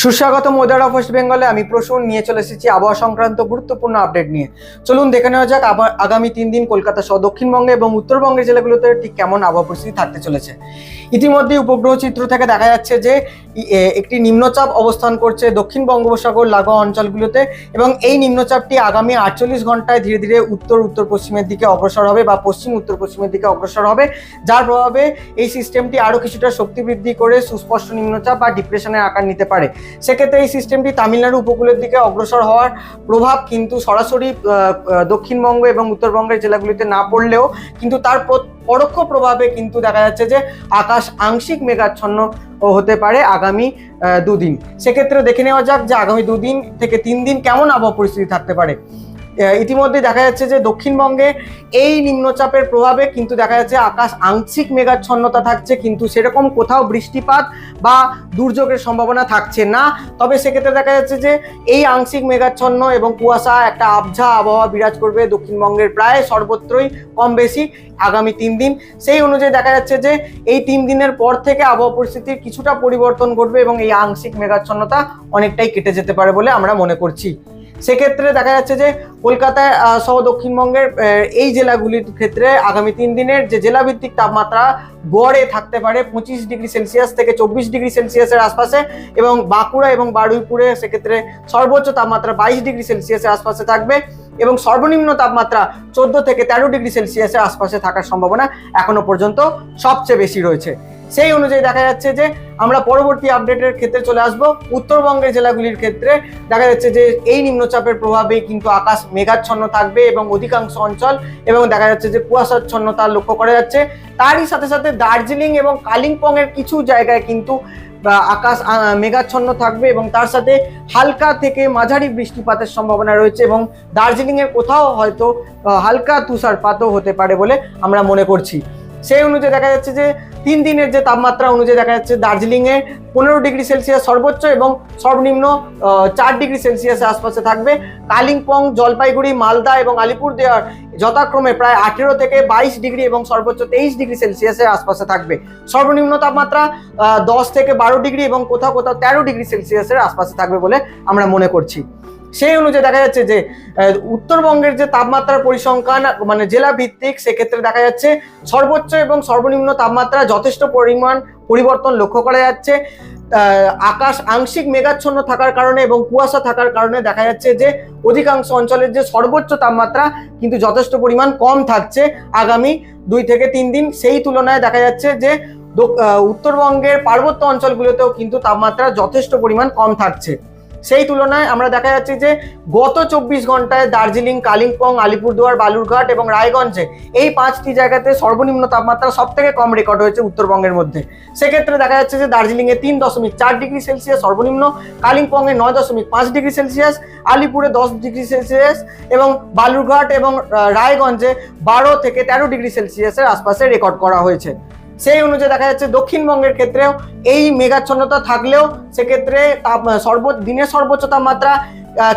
সুস্বাগতম মোদার of West বেঙ্গলে আমি প্রসূন। নিয়ে চলে এসেছি আবহাওয়া সংক্রান্ত গুরুত্বপূর্ণ আপডেট নিয়ে। চলুন দেখে নেওয়া যাক আবার আগামী তিন দিন কলকাতা সহ দক্ষিণবঙ্গে এবং উত্তরবঙ্গের জেলাগুলোতে ঠিক কেমন আবহাওয়া পরিস্থিতি থাকতে চলেছে। ইতিমধ্যে উপগ্রহ চিত্র থেকে দেখা যাচ্ছে যে একটি নিম্নচাপ অবস্থান করছে দক্ষিণ বঙ্গোপসাগর লাগোয়া অঞ্চলগুলোতে এবং এই নিম্নচাপটি আগামী আটচল্লিশ ঘন্টায় ধীরে ধীরে উত্তর উত্তর পশ্চিমের দিকে অগ্রসর হবে বা পশ্চিম, উত্তর পশ্চিমের দিকে অগ্রসর হবে, যার প্রভাবে এই সিস্টেমটি আরও কিছুটা শক্তি বৃদ্ধি করে সুস্পষ্ট নিম্নচাপ বা ডিপ্রেশনের আকার নিতে পারে। সেক্ষেত্রে এই সিস্টেমটি তামিলনাড়ু উপকূলের দিকে অগ্রসর হওয়ার প্রভাব কিন্তু সরাসরি দক্ষিণবঙ্গ এবং উত্তরবঙ্গের জেলাগুলিতে না পড়লেও কিন্তু তার পরোক্ষ প্রভাবে কিন্তু দেখা যাচ্ছে যে আকাশ আংশিক মেঘাচ্ছন্ন হতে পারে আগামী দুদিন। সেক্ষেত্রে দেখে নেওয়া যাক যে আগামী দুদিন থেকে তিন দিন কেমন আবহাওয়া পরিস্থিতি থাকতে পারে। ইতিমধ্যে দেখা যাচ্ছে যে দক্ষিণবঙ্গে এই নিম্নচাপের প্রভাবে কিন্তু দেখা যাচ্ছে আকাশ আংশিক মেঘাচ্ছন্নতা থাকছে, কিন্তু সেরকম কোথাও বৃষ্টিপাত বা দুর্যোগের সম্ভাবনা থাকছে না। তবে সেক্ষেত্রে দেখা যাচ্ছে যে এই আংশিক মেঘাচ্ছন্ন এবং কুয়াশা একটা আবঝা আবহাওয়া বিরাজ করবে দক্ষিণবঙ্গের প্রায় সর্বত্রই কম বেশি আগামী তিন দিন। সেই অনুযায়ী দেখা যাচ্ছে যে এই তিন দিনের পর থেকে আবহাওয়া পরিস্থিতির কিছুটা পরিবর্তন ঘটবে এবং এই আংশিক মেঘাচ্ছন্নতা অনেকটাই কেটে যেতে পারে বলে আমরা মনে করছি। সেক্ষেত্রে দেখা যাচ্ছে যে কলকাতায় সহ দক্ষিণবঙ্গের এই জেলাগুলির ক্ষেত্রে আগামী তিন দিনের যে জেলাভিত্তিক তাপমাত্রা গড়ে থাকতে পারে পঁচিশ ডিগ্রি সেলসিয়াস থেকে চব্বিশ ডিগ্রি সেলসিয়াসের আশপাশে এবং বাঁকুড়া এবং বারুইপুরে সেক্ষেত্রে সর্বোচ্চ তাপমাত্রা বাইশ ডিগ্রি সেলসিয়াসের আশপাশে থাকবে এবং সর্বনিম্ন তাপমাত্রা চোদ্দ থেকে তেরো ডিগ্রি সেলসিয়াসের আশপাশে থাকার সম্ভাবনা এখনও পর্যন্ত সবচেয়ে বেশি রয়েছে। সেই অনুযায়ী দেখা যাচ্ছে যে আমরা পরবর্তী আপডেটের ক্ষেত্রে চলে আসব। উত্তরবঙ্গের জেলাগুলির ক্ষেত্রে দেখা যাচ্ছে যে এই নিম্নচাপের প্রভাবে কিন্তু আকাশ মেঘাচ্ছন্ন থাকবে এবং অধিকাংশ অঞ্চল এবং দেখা যাচ্ছে যে কুয়াশাচ্ছন্নতা লক্ষ্য করা যাচ্ছে। তারই সাথে সাথে দার্জিলিং এবং কালিম্পং এর কিছু জায়গায় কিন্তু আকাশ মেঘাচ্ছন্ন থাকবে এবং তার সাথে হালকা থেকে মাঝারি বৃষ্টিপাতের সম্ভাবনা রয়েছে এবং দার্জিলিং এর কোথাও হয়তো হালকা তুষারপাতও হতে পারে বলে আমরা মনে করছি। সেই অনুযায়ী দেখা যাচ্ছে যে তিন দিনের যে তাপমাত্রা অনুযায়ী দেখা যাচ্ছে দার্জিলিংয়ে পনেরো ডিগ্রি সেলসিয়াস সর্বোচ্চ এবং সর্বনিম্ন চার ডিগ্রি সেলসিয়াসের আশপাশে থাকবে। কালিম্পং, জলপাইগুড়ি, মালদা এবং আলিপুর দেওয়ার যথাক্রমে প্রায় আঠেরো থেকে বাইশ ডিগ্রি এবং সর্বোচ্চ তেইশ ডিগ্রি সেলসিয়াসের আশপাশে থাকবে। সর্বনিম্ন তাপমাত্রা দশ থেকে বারো ডিগ্রি এবং কোথাও কোথাও তেরো ডিগ্রি সেলসিয়াসের আশপাশে থাকবে বলে আমরা মনে করছি। সেই অনুযায়ী দেখা যাচ্ছে যে উত্তরবঙ্গের যে তাপমাত্রার পরিসংখ্যান মানে জেলা ভিত্তিক সেক্ষেত্রে দেখা যাচ্ছে সর্বোচ্চ এবং সর্বনিম্ন তাপমাত্রা যথেষ্ট পরিমাণ পরিবর্তন লক্ষ্য করা যাচ্ছে। আকাশ আংশিক মেঘাচ্ছন্ন থাকার কারণে এবং কুয়াশা থাকার কারণে দেখা যাচ্ছে যে, অধিকাংশ অঞ্চলের যে সর্বোচ্চ তাপমাত্রা কিন্তু যথেষ্ট পরিমাণ কম থাকছে। আগামী দুই থেকে তিন দিন সেই তুলনায় দেখা যাচ্ছে যে উত্তরবঙ্গের পার্বত্য অঞ্চলগুলোতেও কিন্তু তাপমাত্রা যথেষ্ট পরিমাণ কম থাকছে। সেই তুলনায় আমরা দেখা যাচ্ছে যে গত চব্বিশ ঘন্টায় দার্জিলিং, কালিম্পং, আলিপুরদুয়ার, বালুরঘাট এবং রায়গঞ্জে এই পাঁচটি জায়গাতে সর্বনিম্ন তাপমাত্রা সব থেকে কম রেকর্ড হয়েছে উত্তরবঙ্গের মধ্যে। সেক্ষেত্রে দেখা যাচ্ছে যে দার্জিলিংয়ে তিন দশমিক চার ডিগ্রি সেলসিয়াস সর্বনিম্ন, কালিম্পংয়ে নয় দশমিক পাঁচ ডিগ্রি সেলসিয়াস, আলিপুরে দশ ডিগ্রি সেলসিয়াস এবং বালুরঘাট এবং রায়গঞ্জে বারো থেকে তেরো ডিগ্রি সেলসিয়াসের আশপাশে রেকর্ড করা হয়েছে। সেই অনুযায়ী দেখা যাচ্ছে দক্ষিণবঙ্গের ক্ষেত্রেও এই মেঘাচ্ছন্নতা থাকলেও সেক্ষেত্রে তাপ সর্ব দিনের সর্বোচ্চ তাপমাত্রা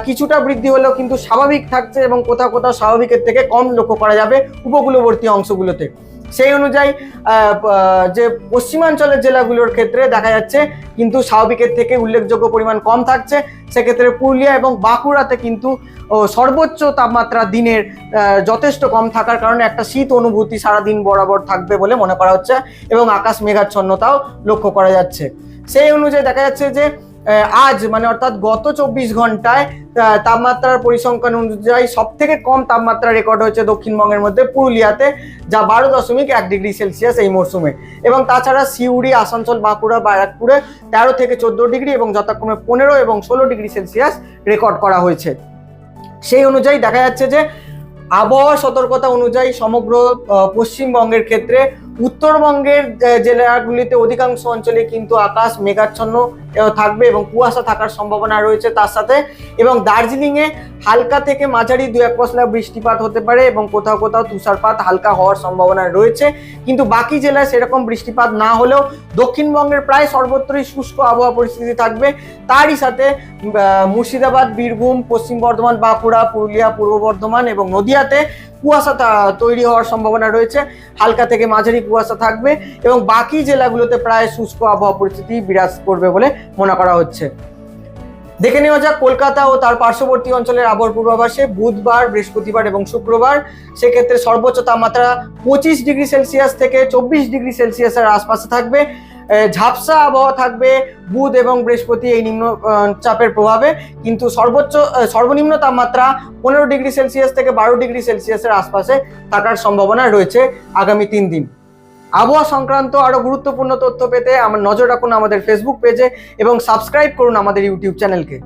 কিছুটা বৃদ্ধি হলেও কিন্তু স্বাভাবিক থাকছে এবং কোথাও কোথাও স্বাভাবিকের থেকে কম লক্ষ্য করা যাবে উপকূলবর্তী অংশগুলোতে। সেই অনুযায়ী যে পশ্চিমাঞ্চলের জেলাগুলোর ক্ষেত্রে দেখা যাচ্ছে কিন্তু স্বাভাবিকের থেকে উল্লেখযোগ্য পরিমাণ কম থাকছে। সেক্ষেত্রে পুরুলিয়া এবং বাঁকুড়াতে কিন্তু সর্বোচ্চ তাপমাত্রা দিনের যথেষ্ট কম থাকার কারণে একটা শীত অনুভূতি সারাদিন বরাবর থাকবে বলে মনে করা হচ্ছে এবং আকাশ মেঘাচ্ছন্নতাও লক্ষ্য করা যাচ্ছে। সেই অনুযায়ী দেখা যাচ্ছে যে আজ মানে অর্থাৎ গত চব্বিশ ঘন্টায় তাপমাত্রার পরিসংখ্যান অনুযায়ী সব থেকে কম তাপমাত্রা রেকর্ড হয়েছে দক্ষিণবঙ্গের মধ্যে, পুরুলিয়াতে, যা বারো দশমিক এক ডিগ্রি সেলসিয়াস এই মরশুমে। এবং তাছাড়া সিউড়ি, আসানসোল, বাঁকুড়া, ব্যারাকপুরে তেরো থেকে চোদ্দ ডিগ্রি এবং যথাক্রমে পনেরো এবং ষোলো ডিগ্রি সেলসিয়াস রেকর্ড করা হয়েছে। সেই অনুযায়ী দেখা যাচ্ছে যে, আবহাওয়া সতর্কতা অনুযায়ী সমগ্র পশ্চিমবঙ্গের ক্ষেত্রে উত্তরবঙ্গের জেলাগুলিতে অধিকাংশ অঞ্চলে কিন্তু আকাশ মেঘাচ্ছন্ন থাকবে এবং কুয়াশা থাকার সম্ভাবনা রয়েছে তার সাথে। এবং দার্জিলিংয়ে হালকা থেকে মাঝারি দু এক পশলা বৃষ্টিপাত হতে পারে এবং কোথাও কোথাও তুষারপাত হালকা হওয়ার সম্ভাবনা রয়েছে। কিন্তু বাকি জেলায় সেরকম বৃষ্টিপাত না হলেও দক্ষিণবঙ্গের প্রায় সর্বত্রই শুষ্ক আবহাওয়া পরিস্থিতি থাকবে। তারই সাথে মুর্শিদাবাদ, বীরভূম, পশ্চিম বর্ধমান, বাঁকুড়া, পুরুলিয়া, পূর্ব বর্ধমান এবং নদিয়াতে কুয়াশা তৈরি হওয়ার সম্ভাবনা রয়েছে। হালকা থেকে মাঝারি কুয়াশা থাকবে এবং বাকি জেলাগুলোতে প্রায় শুষ্ক আবহাওয়া পরিস্থিতি বিরাজ করবে বলে মনে করা হচ্ছে। দেখে নেওয়া যাক কলকাতা ও তার পার্শ্ববর্তী অঞ্চলের আবহাওয়ার পূর্বাভাসে বুধবার, বৃহস্পতিবার এবং শুক্রবার, সেক্ষেত্রে সর্বোচ্চ তাপমাত্রা পঁচিশ ডিগ্রি সেলসিয়াস থেকে চব্বিশ ডিগ্রি সেলসিয়াসের আশপাশে থাকবে। ঝাপসা আবহাওয়া থাকবে বুধ এবং বৃহস্পতি এই নিম্ন চাপের প্রভাবে, কিন্তু সর্বোচ্চ সর্বনিম্ন তাপমাত্রা পনেরো ডিগ্রি সেলসিয়াস থেকে বারো ডিগ্রি সেলসিয়াসের আশপাশে থাকার সম্ভাবনা রয়েছে আগামী তিন দিন। আবহাওয়া সংক্রান্ত আরও গুরুত্বপূর্ণ তথ্য পেতে আমার নজর রাখুন আমাদের ফেসবুক পেজে এবং সাবস্ক্রাইব করুন আমাদের ইউটিউব চ্যানেলকে